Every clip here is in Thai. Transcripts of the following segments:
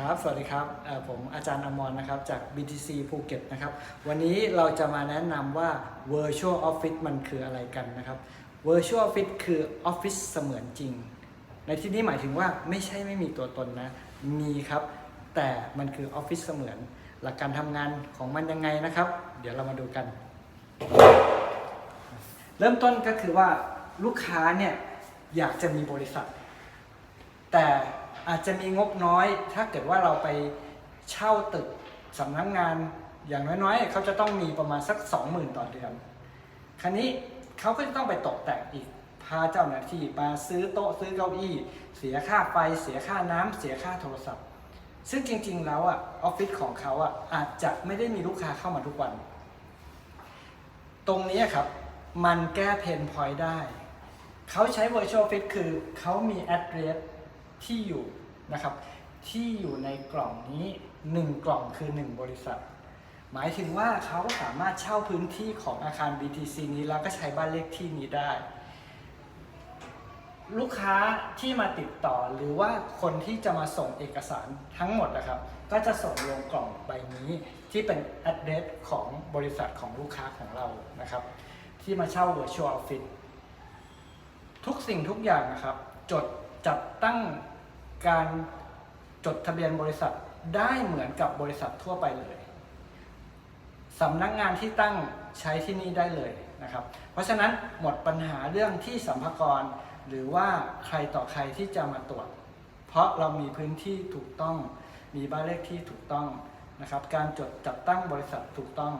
ครับ สวัสดีครับ ผมอาจารย์อมรนะครับ จาก BTC ภูเก็ตนะครับ วันนี้เราจะมาแนะนำว่า Virtual Office มันคืออะไรกันนะครับ Virtual Office คือ Office เสมือนจริง ในที่นี้หมายถึงว่าไม่ใช่ไม่มีตัวตนนะ มีครับ แต่มันคือ Office เสมือน หลักการทำงานของมันยังไงนะครับ เดี๋ยวเรามาดูกัน เริ่มต้นก็คือว่าลูกค้าเนี่ยอยากจะมีบริษัท แต่ อาจจะมีงบน้อย ถ้าเกิดว่าเราไปเช่าตึกสำนักงานอย่างน้อยๆ เขาจะต้องมีประมาณสัก 20,000 ต่อเดือน คราวนี้เขาก็จะต้องไปตกแต่งอีก พาเจ้าหน้าที่มาซื้อโต๊ะซื้อเก้าอี้ เสียค่าไฟ เสียค่าน้ำเสียค่าโทรศัพท์ ซึ่งจริงๆ แล้วอะออฟฟิศของเขาอะอาจจะไม่ได้มีลูกค้าเข้ามาทุกวัน ตรงนี้ครับ มันแก้เพนพอยต์ได้ เขาใช้ Virtual Office คือเขามี address ที่อยู่นะครับที่อยู่ในกล่องนี้ 1 กล่องคือ 1 บริษัท หมายถึงว่าเขาสามารถเช่าพื้นที่ของอาคาร BTC นี้แล้วก็ใช้บ้านเลขที่นี้ได้ ลูกค้าที่มาติดต่อหรือว่าคนที่จะมาส่งเอกสารทั้งหมดนะครับ ก็จะส่งลงกล่องใบนี้ที่เป็น address ของบริษัทของลูกค้าของเรานะครับ ที่มาเช่า Virtual Office ทุกสิ่งทุกอย่างนะครับ จดจัดตั้ง การจดทะเบียนบริษัทได้เหมือนกับบริษัททั่วไปเลยสำนักงานที่ตั้งใช้ที่นี่ได้เลยนะครับ เพราะฉะนั้นหมดปัญหาเรื่องที่สัมภากรหรือว่าใครต่อใครที่จะมาตรวจ เพราะเรามีพื้นที่ถูกต้อง มีบ้านเลขที่ถูกต้องนะครับ การจดจัดตั้งบริษัทถูกต้อง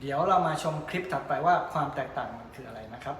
เดี๋ยวเรามาชมคลิปถัดไปว่าความแตกต่างมันคืออะไรนะครับ